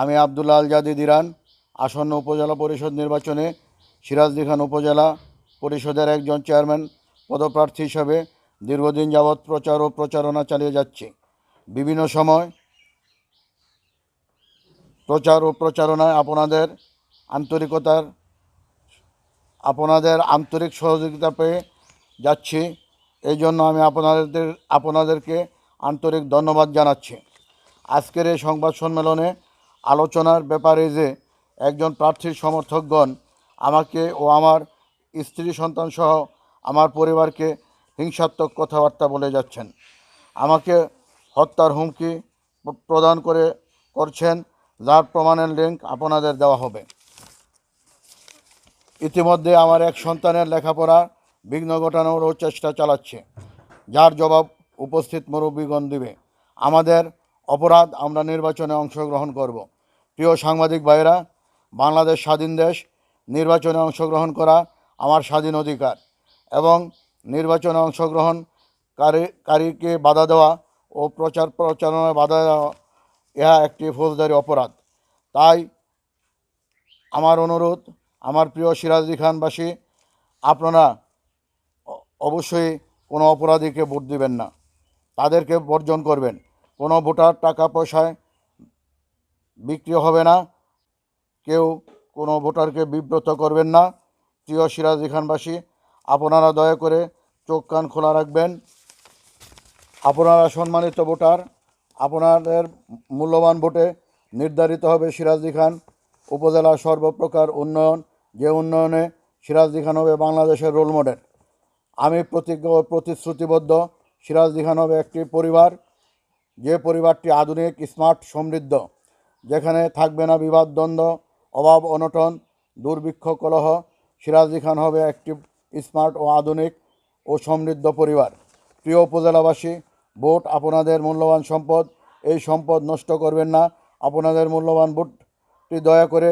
আমি আবদুল্লা আল জাদি দিরান আসন্ন উপজেলা পরিষদ নির্বাচনে সিরাজদি খান উপজেলা পরিষদের একজন চেয়ারম্যান পদপ্রার্থী হিসাবে দীর্ঘদিন যাবৎ প্রচার ও প্রচারণা চালিয়ে যাচ্ছে। বিভিন্ন সময় প্রচার ও প্রচারণায় আপনাদের আন্তরিকতার, আপনাদের আন্তরিক সহযোগিতা পেয়ে যাচ্ছি। এই জন্য আমি আপনাদের, আপনাদেরকে আন্তরিক ধন্যবাদ জানাচ্ছি। আজকের এই সংবাদ সম্মেলনে আলোচনার ব্যাপারে যে একজন প্রার্থীর সমর্থকগণ আমাকে ও আমার স্ত্রী সন্তান সহ আমার পরিবারকে হিংসাত্মক কথাবার্তা বলে যাচ্ছেন। আমাকে হত্যার হুমকি প্রদান করে করছেন, যার প্রমাণের লিঙ্ক আপনাদের দেওয়া হবে। ইতিমধ্যে আমার এক সন্তানের লেখাপড়া বিঘ্ন ঘটানোরও চেষ্টা চালাচ্ছে, যার জবাব উপস্থিত মুরব্বীগণ দিবে। আমাদের অপরাধ আমরা নির্বাচনে অংশগ্রহণ করব। প্রিয় সাংবাদিক ভাইয়েরা, বাংলাদেশ স্বাধীন দেশ, নির্বাচনে অংশগ্রহণ করা আমার স্বাধীন অধিকার এবং নির্বাচনে অংশগ্রহণকারী কারীকে বাধা দেওয়া ও প্রচার প্রচারণায় বাধা দেওয়া, ইহা একটি ফৌজদারি অপরাধ। তাই আমার অনুরোধ, আমার প্রিয় সিরাজদি খানবাসী, আপনারা অবশ্যই কোনো অপরাধীকে ভোট দিবেন না। তাদেরকে বর্জন করবেন। কোনো ভোটার টাকা পয়সায় বিক্রি হবে না। কেউ কোনো ভোটারকে বিব্রত করবেন না। প্রিয় সিরাজদি খানবাসী, আপনারা দয়া করে চোখ কান খোলা রাখবেন। আপনারা সম্মানিত ভোটার, আপনাদের মূল্যবান ভোটে নির্ধারিত হবে সিরাজদি খান। উপজেলার সর্বপ্রকার উন্নয়ন, যে উন্নয়নে সিরাজদি খান হবে বাংলাদেশের রোল মডেল। আমি প্রতিজ্ঞ ও প্রতিশ্রুতিবদ্ধ সিরাজদি খান হবে একটি পরিবার। যে পরিবারটি আধুনিক, স্মার্ট, সমৃদ্ধ যেখানে থাকবে না বিবাদ, দ্বন্দ্ব, অভাব, অনটন, দুর্ভিক্ষ, কলহ। সিরাজদি খান হবে একটি স্মার্ট ও আধুনিক ও সমৃদ্ধ পরিবার। প্রিয় উপজেলাবাসী, ভোট আপনাদের মূল্যবান সম্পদ। এই সম্পদ নষ্ট করবেন না। আপনাদের মূল্যবান ভোটটি দয়া করে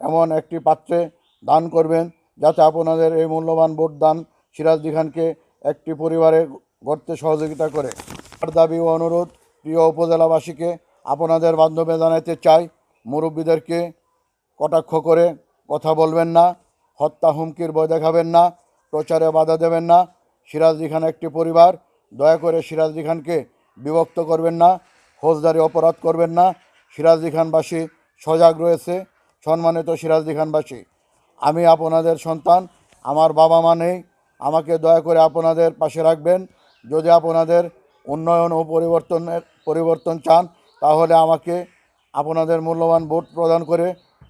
এমন একটি পাত্রে দান করবেন, যাতে আপনাদের এই মূল্যবান ভোট দান সিরাজদি খানকে একটি পরিবারে গড়তে সহযোগিতা করে। আমার দাবি ও অনুরোধ প্রিয় উপজেলাবাসীকে আপনাদের বান্ধবে জানাতে চাই, মুরব্বীদেরকে কটাক্ষ করে কথা বলবেন না, হত্যা হুমকির ভয় দেখাবেন না, প্রচারে বাধা দেবেন না সিরাজদি খান একটি পরিবার, দয়া করে সিরাজদি খানকে বিভক্ত করবেন না, ফৌজদারি অপরাধ করবেন না সিরাজদি খানবাসী সজাগ রয়েছে, সম্মানিত সিরাজদি খানবাসী। আমি আপনাদের সন্তান, আমার বাবা মা নেই, আমাকে দয়া করে আপনাদের পাশে রাখবেন, যদি আপনাদের উন্নয়ন ও পরিবর্তনের, পরিবর্তন চান তাহলে আমাকে আপনাদের মূল্যবান ভোট প্রদান করে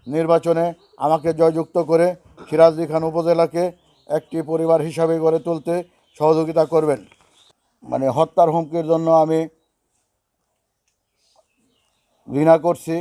নির্বাচনে আমাকে জয়যুক্ত করে সিরাজদি খান উপজেলাকে একটি পরিবার হিসাবে গড়ে তুলতে সহযোগিতা করবেন। মানে হত্যার হুমকির জন্য আমি ঘৃণা করছি।